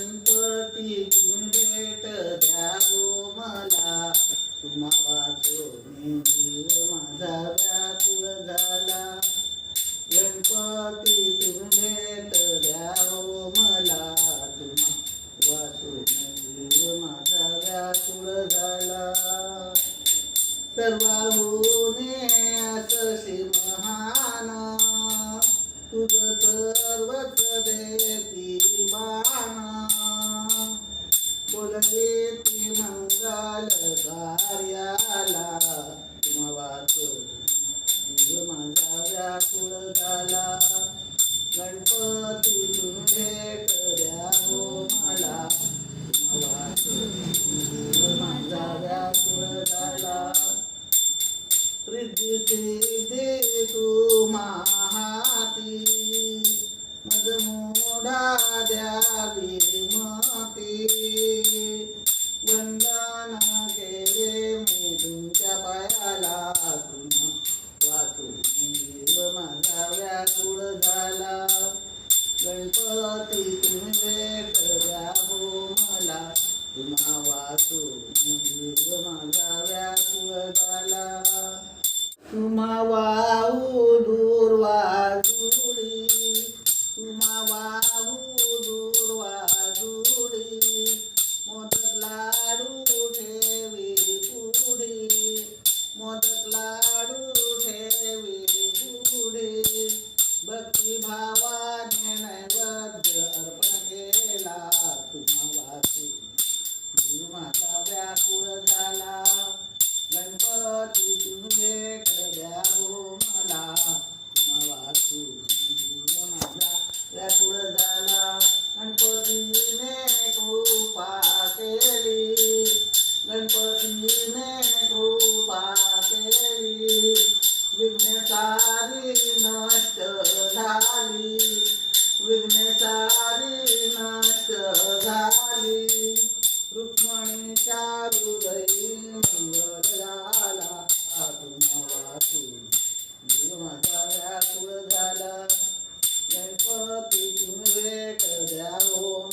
गणपती तुम्ही भेट द्या गो मला. तुम्हा वाचून जीव माझा व्याकुळ झाला. गणपती तुम्ही भेट द्या हो मला. तुम्हा वाचून जीव माझा व्याकुळ झाला. हो सर्वाहुने असशी बोलवेती मंगल कार्याला वाचो जीव माझा व्याकुळ झाला. गणपती तुझे भेट द्या हो मला. वाचो जीव माझा व्याकुळ झाला. रिद्धी सिद्धी तू माहाती. मज मोडा द्यावी मती. गणपती तुम्ही भेट मला. तुम्हा वाचून जीव माझा व्याकुळ झाला तुम्हा वाहू दूर वाजुरी तुम्हा वाहू दूर वाजुरी व्याकुळ झाला गणपती तुझे भेट द्या हो मला तुम्हा वाचू माझा. व्याकुळ झाला गणपतीने कृपा केली. गणपतीने कृपा केली. विघ्नसारी તિમ વેટ જાઓ.